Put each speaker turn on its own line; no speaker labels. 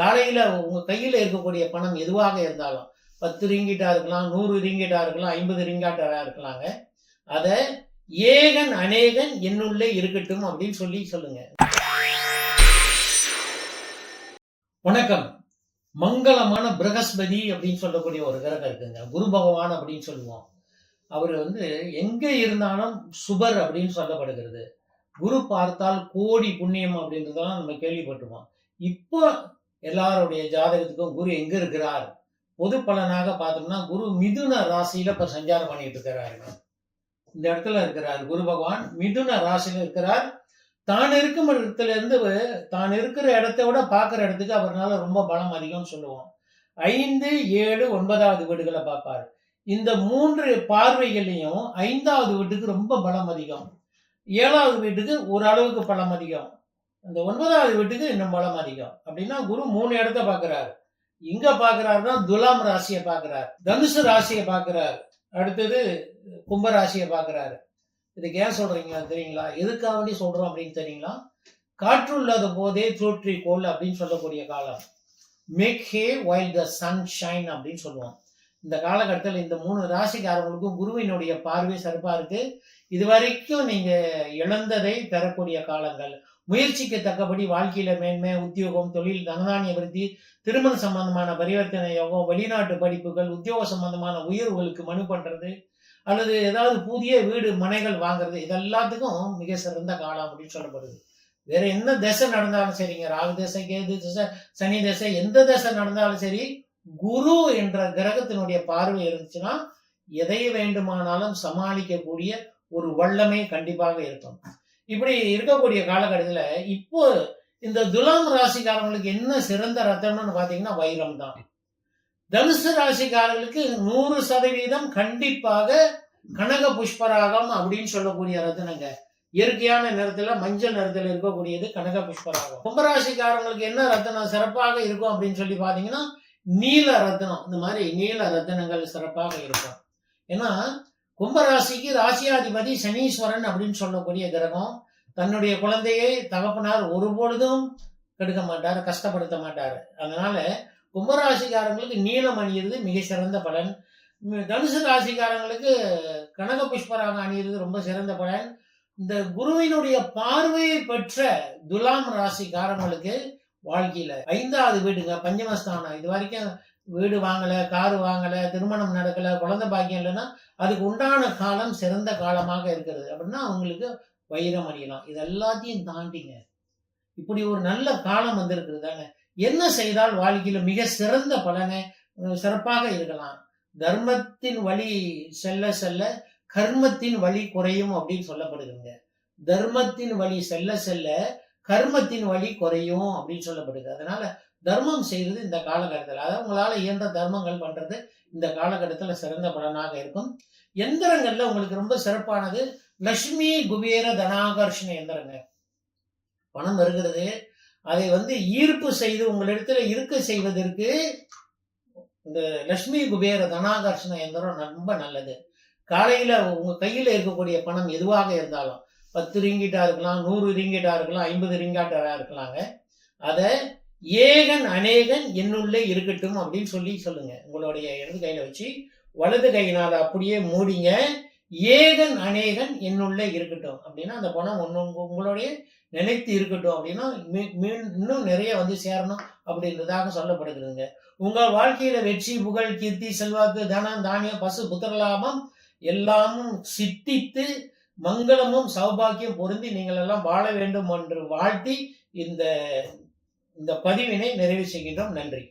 காலையில உங்க கையில இருக்கக்கூடிய பணம் எதுவாக இருந்தாலும் பத்து ரிங்கிட்டா இருக்கலாம் நூறு ரிங்கிட்டா இருக்கலாம் ஐம்பது ரிங்காட்டாக இருக்கலாங்க. அதை ஏகன் அநேகன் என்னுள்ளே இருக்கட்டும் அப்படின்னு சொல்லி சொல்லுங்க. வணக்கம். மங்களமான பிரகஸ்பதி அப்படின்னு சொல்லக்கூடிய ஒரு கிரகம் இருக்குங்க. குரு பகவான் அப்படின்னு சொல்லுவோம். அவர் வந்து எங்கே இருந்தாலும் சுபர் அப்படின்னு சொல்லப்படுகிறது. குரு பார்த்தால் கோடி புண்ணியம் அப்படின்றதெல்லாம் நம்ம கேள்விப்பட்டிருக்கோம் இப்போ எல்லாருடைய ஜாதகத்துக்கும் குரு எங்க இருக்கிறார்? பொது பலனாக பார்த்தோம்னா குரு மிதுன ராசியில இப்ப சஞ்சாரம் பண்ணிட்டு இருக்கிறாரு. இந்த இடத்துல இருக்கிறார். குரு பகவான் மிதுன ராசியில இருக்கிறார். தான் இருக்கும் இடத்துல இருந்து தான் இருக்கிற இடத்தை விட பார்க்குற இடத்துக்கு அவர்னால ரொம்ப பலம் அதிகம்னு சொல்லுவோம். ஐந்து ஏழு ஒன்பதாவது வீடுகளை பார்ப்பார். இந்த மூன்று பார்வைகளையும் ஐந்தாவது வீட்டுக்கு ரொம்ப பலம் அதிகம். ஏழாவது வீட்டுக்கு ஒரு அளவுக்கு பலம் அதிகம். அந்த ஒன்பதாவது வீட்டுக்கு இன்னும் பலம் அதிகம் அப்படின்னா குரு மூணு இடத்த பார்க்கிறாரு. இங்க பார்க்கறாருன்னா துலாம் ராசியை பார்க்கிறார். தனுசு ராசியை பார்க்கிறார். அடுத்தது கும்ப ராசியை பார்க்கிறாரு. இதுக்கு ஏன் சொல்றீங்க தெரியுங்களா? எதுக்காக வேண்டி சொல்றோம் அப்படின்னு தெரியுங்களா? காற்று இல்லாத போதே தோற்றி கோல் அப்படின்னு சொல்லக்கூடிய காலம். Make hay while the sun shine அப்படின்னு சொல்லுவோம். இந்த காலகட்டத்தில் இந்த மூணு ராசிக்காரங்களுக்கும் குருவினுடைய பார்வை சிறப்பாக இருக்கு. இது வரைக்கும் நீங்க இழந்ததை பெறக்கூடிய காலங்கள். முயற்சிக்கு தக்கபடி வாழ்க்கையில மேன்மை உத்தியோகம் தொழில் தனதானிய விருத்தி திருமண சம்பந்தமான பரிவர்த்தனை யோகம் வெளிநாட்டு படிப்புகள் உத்தியோக சம்பந்தமான உயர்வுகளுக்கு மனு பண்றது அல்லது ஏதாவது புதிய வீடு மனைகள் வாங்குறது இதெல்லாத்துக்கும் மிக சிறந்த காலம் அப்படின்னு சொல்லப்படுது. வேற என்ன திசை நடந்தாலும் சரிங்க ராகு திசை கேது திசை சனி திசை எந்த திசை நடந்தாலும் சரி குரு என்ற கிரகத்தினுடைய பார்வை இருந்துச்சுன்னா எதை வேண்டுமானாலும் சமாளிக்கக்கூடிய ஒரு வல்லமை கண்டிப்பாக இருக்கும். இப்படி இருக்கக்கூடிய காலகட்டத்தில் இப்போ இந்த துலாம் ராசிக்காரங்களுக்கு என்ன சிறந்த ரத்தம்னு பார்த்தீங்கன்னா வைரம் தான். தனுசு ராசிக்காரர்களுக்கு நூறு சதவீதம் கண்டிப்பாக கனக புஷ்பராகம் அப்படின்னு சொல்லக்கூடிய ரத்தினங்க. இயற்கையான நிறத்துல மஞ்சள் நிறத்துல இருக்கக்கூடியது கனக புஷ்பராகம். கும்பராசிக்காரங்களுக்கு என்ன ரத்தனம் சிறப்பாக இருக்கும் அப்படின்னு சொல்லி பாத்தீங்கன்னா நீல ரத்தனம். இந்த மாதிரி நீல ரத்தனங்கள் சிறப்பாக இருக்கும். ஏன்னா கும்பராசிக்கு ராசியாதிபதி சனீஸ்வரன் அப்படின்னு சொல்லக்கூடிய கிரகம் தன்னுடைய குழந்தையை தகப்பனார் ஒருபொழுதும் கெடுக்க மாட்டார் கஷ்டப்படுத்த மாட்டார். அதனால கும்பராசிக்காரங்களுக்கு நீலம் அணியிறது மிக சிறந்த பலன். தனுசு ராசிக்காரங்களுக்கு கனக புஷ்பராக அணியிறது ரொம்ப சிறந்த பலன். இந்த குருவினுடைய பார்வையை பெற்ற துலாம் ராசிக்காரங்களுக்கு வாழ்க்கையில ஐந்தாவது வீடுங்க பஞ்சமஸ்தானம். இது வரைக்கும் வீடு வாங்கலை காரு வாங்கலை திருமணம் நடக்கலை குழந்தை பாக்கியம் இல்லைன்னா அதுக்கு உண்டான காலம் சிறந்த காலமாக இருக்கிறது. அப்படின்னா அவங்களுக்கு வைரம் அணியலாம். இது எல்லாத்தையும் தாண்டிங்க. இப்படி ஒரு நல்ல காலம் வந்திருக்கிறது தானே என்ன செய்தால் வாழ்க்கையில் மிக சிறந்த பலனை சிறப்பாக இருக்கலாம். தர்மத்தின் வழி செல்ல செல்ல கர்மத்தின் வழி குறையும் அப்படின்னு சொல்லப்படுதுங்க. தர்மத்தின் வழி செல்ல செல்ல கர்மத்தின் வழி குறையும் அப்படின்னு சொல்லப்படுது. அதனால தர்மம் செய்கிறது இந்த காலகட்டத்தில். அதாவது உங்களால் இயன்ற தர்மங்கள் பண்ணுறது இந்த காலகட்டத்தில் சிறந்த பலனாக இருக்கும். எந்திரங்கள்ல உங்களுக்கு ரொம்ப சிறப்பானது லக்ஷ்மி குபேர தனாகர்ஷண எந்திரங்க. பணம் வருகிறது அதை வந்து ஈர்ப்பு செய்து உங்களிடத்துல இருக்க செய்வதற்கு இந்த லக்ஷ்மி குபேர தனாகர்ஷண எந்திரம் ரொம்ப நல்லது. காலையில உங்க கையில இருக்கக்கூடிய பணம் எதுவாக இருந்தாலும் பத்து ரிங்கிட்டா இருக்கலாம் நூறு ரிங்கிட்டா இருக்கலாம் ஐம்பது ரிங்காட்டா இருக்கலாங்க அதை ஏகன் அநேகன் என்னுள்ளே இருக்கட்டும் அப்படின்னு சொல்லி சொல்லுங்க. உங்களுடைய இடது கையில வச்சு வலது கையினால் அப்படியே மூடிங்க. ஏகன் அநேகன் என்னுள்ளே இருக்கட்டும். அப்படின்னா அந்த பணம் ஒன்று உங்களுடைய நினைத்து இருக்கட்டும் அப்படின்னா இன்னும் நிறைய வந்து சேரணும் அப்படின்றதாக சொல்லப்படுகிறதுங்க. உங்கள் வாழ்க்கையில வெற்றி புகழ் கீர்த்தி செல்வாக்கு தனம் தானியம் பசு புத்திரலாபம் எல்லாமும் சித்தித்து மங்களமும் சௌபாக்கியம் பொருந்தி நீங்கள் எல்லாம் வாழ வேண்டும் என்று வாழ்த்தி இந்த இந்த பதிவினை நிறைவு செய்கின்றோம். நன்றி.